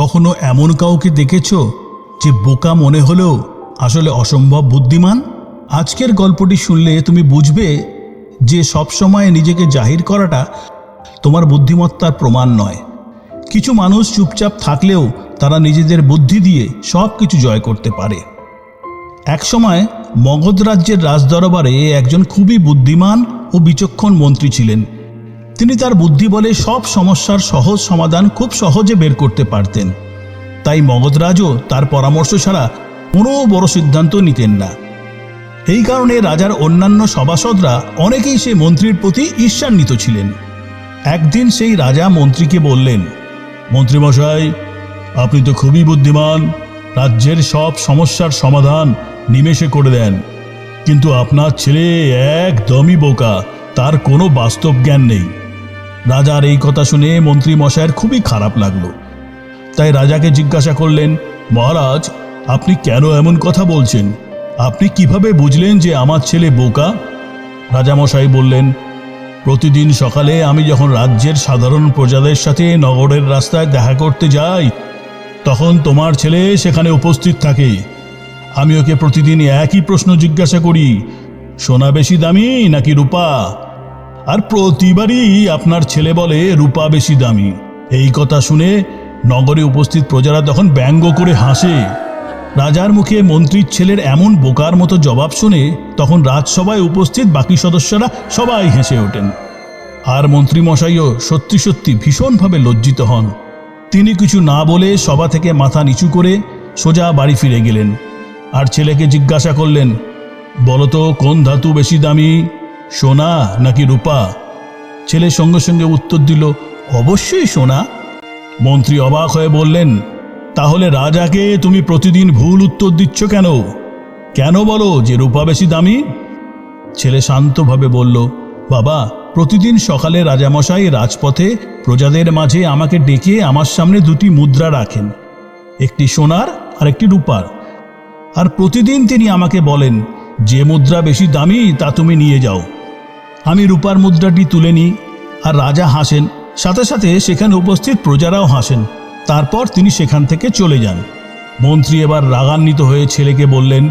কখনো এমন কাউকে দেখেছ যে বোকা মনে হলেও আসলে অসম্ভব বুদ্ধিমান? আজকের গল্পটি শুনলে তুমি বুঝবে যে সবসময় নিজেকে জাহির করাটা তোমার বুদ্ধিমত্তার প্রমাণ নয়। কিছু মানুষ চুপচাপ থাকলেও তারা নিজেদের বুদ্ধি দিয়ে সব কিছু জয় করতে পারে। একসময় মগধ রাজ্যের রাজদরবারে একজন খুবই বুদ্ধিমান ও বিচক্ষণ মন্ত্রী ছিলেন। তিনি তার বুদ্ধি বলে সব সমস্যার সহজ সমাধান খুব সহজে বের করতে পারতেন। তাই মগধরাজও তার পরামর্শ ছাড়া কোনো বড় সিদ্ধান্ত নিতেন না। এই কারণে রাজার অন্যান্য সভাসদরা অনেকেই সে মন্ত্রীর প্রতি ঈর্ষান্বিত ছিলেন। একদিন সেই রাজা মন্ত্রীকে বললেন, মন্ত্রীমশাই, আপনি তো খুবই বুদ্ধিমান। রাজ্যের সব সমস্যার সমাধান নিমেষে করে দেন। কিন্তু আপনার ছেলে একদমই বোকা, তার কোনো বাস্তব জ্ঞান নেই। রাজার এই কথা শুনে মন্ত্রী মশাইয়ের খুবই খারাপ লাগল। তাই রাজাকে জিজ্ঞাসা করলেন, মহারাজ, আপনি কেন এমন কথা বলছেন? আপনি কীভাবে বুঝলেন যে আমার ছেলে বোকা? রাজামশাই বললেন, প্রতিদিন সকালে আমি যখন রাজ্যের সাধারণ প্রজাদের সাথে নগরের রাস্তায় দেখা করতে যাই, তখন তোমার ছেলে সেখানে উপস্থিত থাকে। আমি ওকে প্রতিদিন একই প্রশ্ন জিজ্ঞাসা করি, সোনা বেশি দামি নাকি রূপা? আর প্রতিবারই আপনার ছেলে বলে, রূপা বেশি দামি। এই কথা শুনে নগরে উপস্থিত প্রজারা তখন ব্যঙ্গ করে হাসে। রাজার মুখে মন্ত্রীর ছেলের এমন বোকার মতো জবাব শুনে তখন রাজসভায় উপস্থিত বাকি সদস্যরা সবাই হেসে ওঠেন। আর মন্ত্রীমশাইও সত্যি সত্যি ভীষণভাবে লজ্জিত হন। তিনি কিছু না বলে সভা থেকে মাথা নিচু করে সোজা বাড়ি ফিরে গেলেন। আর ছেলেকে জিজ্ঞাসা করলেন বলতো কোন ধাতু বেশি দামি? সোনা নাকি রূপা? ছেলে সঙ্গে সঙ্গে উত্তর দিল, অবশ্যই সোনা। মন্ত্রী অবাক হয়ে বললেন, তাহলে রাজাকে তুমি প্রতিদিন ভুল উত্তর দিচ্ছ কেন? কেন বলো যে রূপা বেশি দামি? ছেলে শান্তভাবে বলল, বাবা, প্রতিদিন সকালে রাজামশাই রাজপথে প্রজাদের মাঝে আমাকে ডেকে আমার সামনে দুটি মুদ্রা রাখেন, একটি সোনার আর একটি রূপার। আর প্রতিদিন তিনি আমাকে বলেন, যে মুদ্রা বেশি দামি তা তুমি নিয়ে যাও। আমি রূপার মুদ্রাটি তুলে নিই আর রাজা হাসেন। সাথে সাথে সেখানে উপস্থিত প্রজারাও হাসেন। তারপর তিনি সেখান থেকে চলে যান। মন্ত্রী এবার রাগান্বিত হয়ে ছেলেকে বললেন,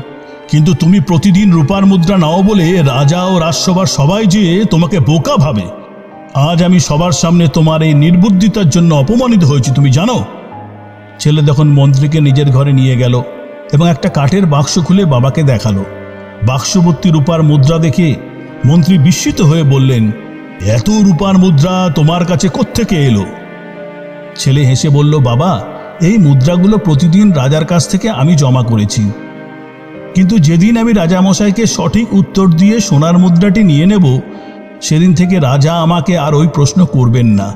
কিন্তু তুমি প্রতিদিন রূপার মুদ্রা নাও বলে রাজা ও রাজসভার সবাই যে তোমাকে বোকা ভাবে। আজ আমি সবার সামনে তোমার এই নির্বুদ্ধিতার জন্য অপমানিত হয়েছি, তুমি জানো? ছেলে তখন মন্ত্রীকে নিজের ঘরে নিয়ে গেল এবং একটা কাঠের বাক্স খুলে বাবাকে দেখাল। বাক্সবর্তী রূপার মুদ্রা দেখে মন্ত্রী বিস্মিত হয়ে বললেন, এত রূপার মুদ্রা তোমার কাছে কোত্থেকে এলো? ছেলে হেসে বলল, বাবা, এই মুদ্রাগুলো প্রতিদিন রাজার কাছ থেকে আমি জমা করেছি। কিন্তু যেদিন আমি রাজামশাইকে সঠিক উত্তর দিয়ে সোনার মুদ্রাটি নিয়ে নেব, সেদিন থেকে রাজা আমাকে আর ওই প্রশ্ন করবেন না,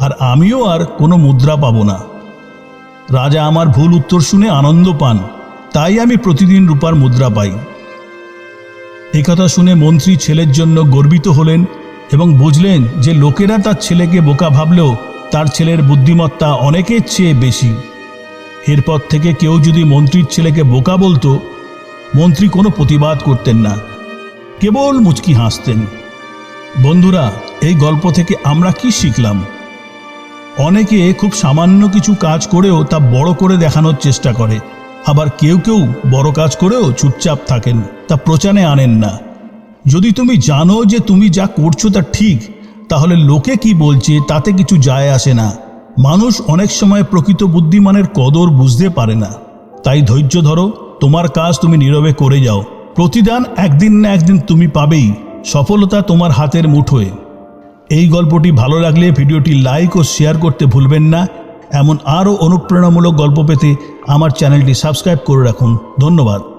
আর আমিও আর কোনো মুদ্রা পাবো না। রাজা আমার ভুল উত্তর শুনে আনন্দ পান, তাই আমি প্রতিদিন রূপার মুদ্রা পাই। এই কথা শুনে মন্ত্রী ছেলের জন্য গর্বিত হলেন এবং বুঝলেন যে লোকেরা তার ছেলেকে বোকা ভাবলেও তার ছেলের বুদ্ধিমত্তা অনেকের চেয়ে বেশি। এরপর থেকে কেউ যদি মন্ত্রীর ছেলেকে বোকা বলতো, মন্ত্রী কোনো প্রতিবাদ করতেন না, কেবল মুচকি হাসতেন। বন্ধুরা, এই গল্প থেকে আমরা কি শিখলাম? অনেকে খুব সামান্য কিছু কাজ করেও তা বড় করে দেখানোর চেষ্টা করে। আবার কেউ কেউ বড় কাজ করেও চুপচাপ থাকেন, তা প্রচারে আনেন না। যদি তুমি জানো যে তুমি যা করছ তা ঠিক, তাহলে লোকে কি বলছে তাতে কিছু যায় আসে না। মানুষ অনেক সময় প্রকৃত বুদ্ধিমানের কদর বুঝতে পারে না। তাই ধৈর্য ধরো, তোমার কাজ তুমি নীরবে করে যাও। প্রতিদান একদিন না একদিন তুমি পাবেই, সফলতা তোমার হাতের মুঠোয়। এই গল্পটি ভালো লাগলে ভিডিওটি লাইক ও শেয়ার করতে ভুলবেন না। এমন আরও অনুপ্রেরণামূলক গল্প পেতে আমার চ্যানেলটি সাবস্ক্রাইব করে রাখুন। ধন্যবাদ।